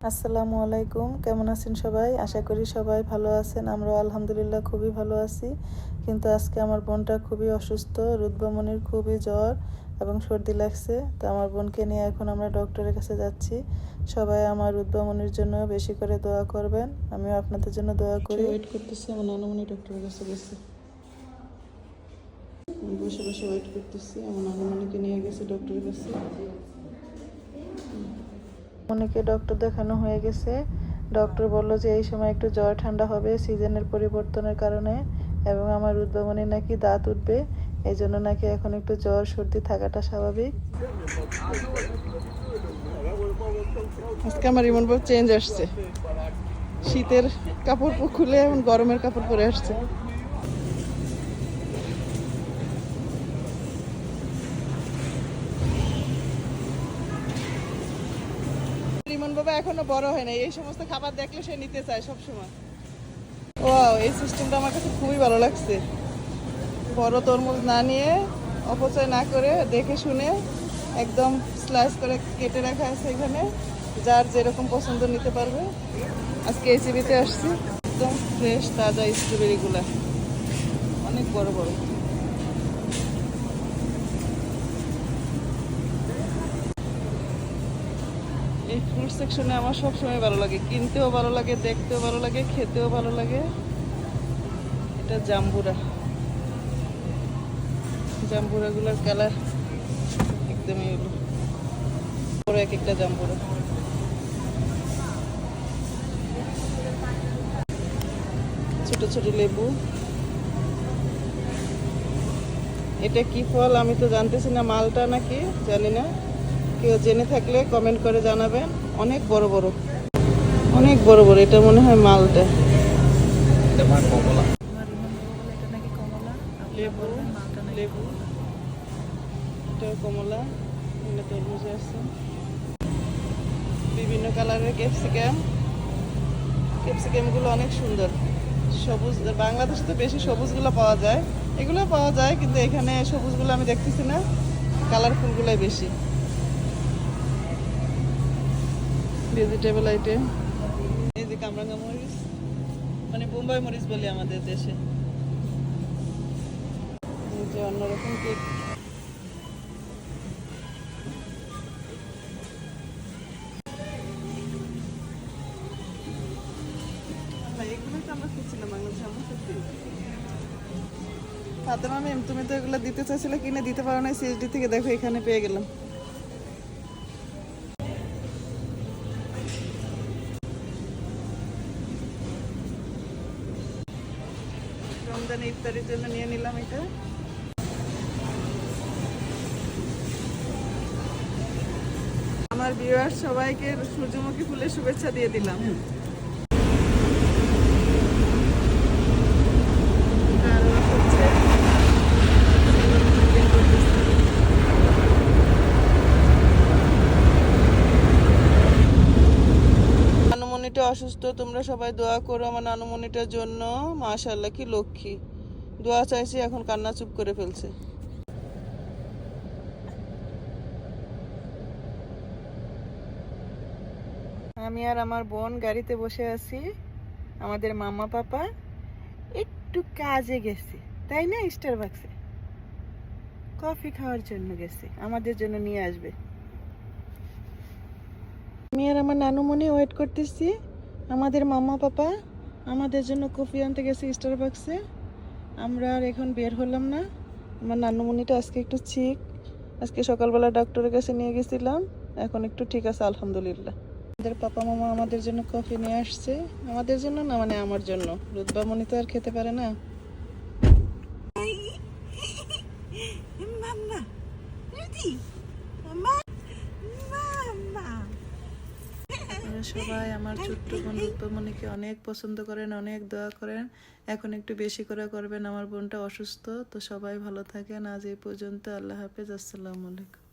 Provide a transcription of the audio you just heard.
আসসালামু আলাইকুম। কেমন আছেন সবাই? আশা করি সবাই ভালো আছেন। আমরা আলহামদুলিল্লাহ খুবই ভালো আছি। কিন্তু আজকে আমার বোনটা খুবই অসুস্থ রুদ্রমণির খুবই জ্বর এবং সর্দি লাগছে। তো আমার বোনকে নিয়ে এখন আমরা ডক্টরের কাছে যাচ্ছি। সবাই আমার রুদ্রমণির জন্য বেশি করে দোয়া করবেন। আমিও আপনাদের জন্য দোয়া করি। ওয়েট করতেছি আমার নানুমণি ডক্টরের কাছে গেছে। বসে বসে ওয়েট করতেছি আমার নানুমণিকে নিয়ে গেছে ডক্টরের কাছে। অনেকে ডক্টর দেখানো হয়ে গেছে। ডক্টর বলল যে, এই সময় একটু জ্বর ঠান্ডা হবে, সিজনের পরিবর্তনের কারণে, এবং আমার উদ্ভাবনে নাকি দাঁত উঠবে এই জন্য নাকি এখন একটু জ্বর সর্দি থাকাটা স্বাভাবিক। আজকে আমার বল চেঞ্জ আসছে। শীতের কাপড় খুলে এখন গরমের কাপড় পরে আসছে। বাবা এখনও বড় হয় না এই সমস্ত খাবার দেখলে সে নিতে চায় সব সময় ও এই সিস্টেমটা আমার কাছে খুবই ভালো লাগছে। বড় তরমুজ না নিয়ে অপচয় না করে দেখে শুনে একদম স্লাইস করে কেটে রাখা আছে এখানে। যার যেরকম পছন্দ নিতে পারবে। আজকে এসিবিতে আসছি। একদম ফ্রেশ তাজা স্ট্রবেরিগুলা অনেক বড় বড়। এই ফ্রুট সেকশনে আমার সব সময় ভালো লাগে। কিনতেও ভালো লাগে, দেখতেও ভালো লাগে, খেতেও ভালো লাগে। এটা জাম্বুরা। জাম্বুরাগুলোর কালার একদমই হলো। বড় এক একটা জাম্বুরা। ছোট ছোট লেবু। এটা কি ফল? আমি তো জানতেছি না, মালটা নাকি? জানি না। কেউ জেনে থাকলে কমেন্ট করে জানাবেন। অনেক বড় বড়। অনেক বড় বড় এটা মনে হয় মালটা। লেবু লেবু। এটাও কমলা এখানে তরমুজ আছে বিভিন্ন কালারের ক্যাপসিকাম ক্যাপসিকামগুলো অনেক সুন্দর। সবুজ বাংলাদেশে তো বেশি সবুজগুলো পাওয়া যায়। এগুলো পাওয়া যায় কিন্তু এখানে সবুজগুলো আমি দেখতেছি না। কালারফুলগুলোই বেশি। ভেজিটেবল আইটেম এই যে কামরাঙ্গা মরিচ মানে বোম্বাই মরিচ বলি আমাদের দেশে। এই যে অন্যরকম কেক ফাতেমা ম্যাম তুমি তো এগুলো দিতে চাইছিলে কিনে দিতে পারো না সিএসডি থেকে দেখো এখানে পেয়ে গেলাম। রমজান ইফতারের জন্য নিয়ে নিলাম এটা। আমার বিয়ার সবাইকে সূর্যমুখী ফুলের শুভেচ্ছা দিয়ে দিলাম আর ওরা হচ্ছে নানুমণিটা অসুস্থ তোমরা সবাই দোয়া করো আমার নানুমণিটার জন্য। মাশাল্লাহ কি লক্ষ্মী। দোয়া চাইছি, এখন কান্না চুপ করে ফেলছে। আমি আর আমার বোন গাড়িতে বসে আছি। আমাদের মামা পাপা একটু কাজে গেছে, তাই না স্টার বাক্সে কফি খাওয়ার জন্য গেছে, আমাদের জন্য নিয়ে আসবে। আমি আর আমার নানুমনি ওয়েট করতেছি। আমাদের মামা পাপা, আমাদের জন্য কফি আনতে গেছে স্টার বাক্সে আমরা আর এখন বের হলাম না। আমার নানুমণিটা আজকে একটু ঠিক আজকে সকালবেলা ডক্টরের কাছে নিয়ে গেছিলাম। এখন একটু ঠিক আছে, আলহামদুলিল্লাহ। আমাদের পাপা, মামা আমাদের জন্য কফি নিয়ে আসছে। আমাদের জন্য না মানে আমার জন্য। রুদ্বামণি তো আর খেতে পারে না। আপনারা সবাই আমার ছোট্ট বোন রূপমণিকে অনেক পছন্দ করেন অনেক দোয়া করেন। এখন একটু বেশি করে করবেন আমার বোনটা অসুস্থ তো সবাই ভালো থাকেন। আজ এই পর্যন্ত আল্লাহ হাফেজ আসসালামু আলাইকুম।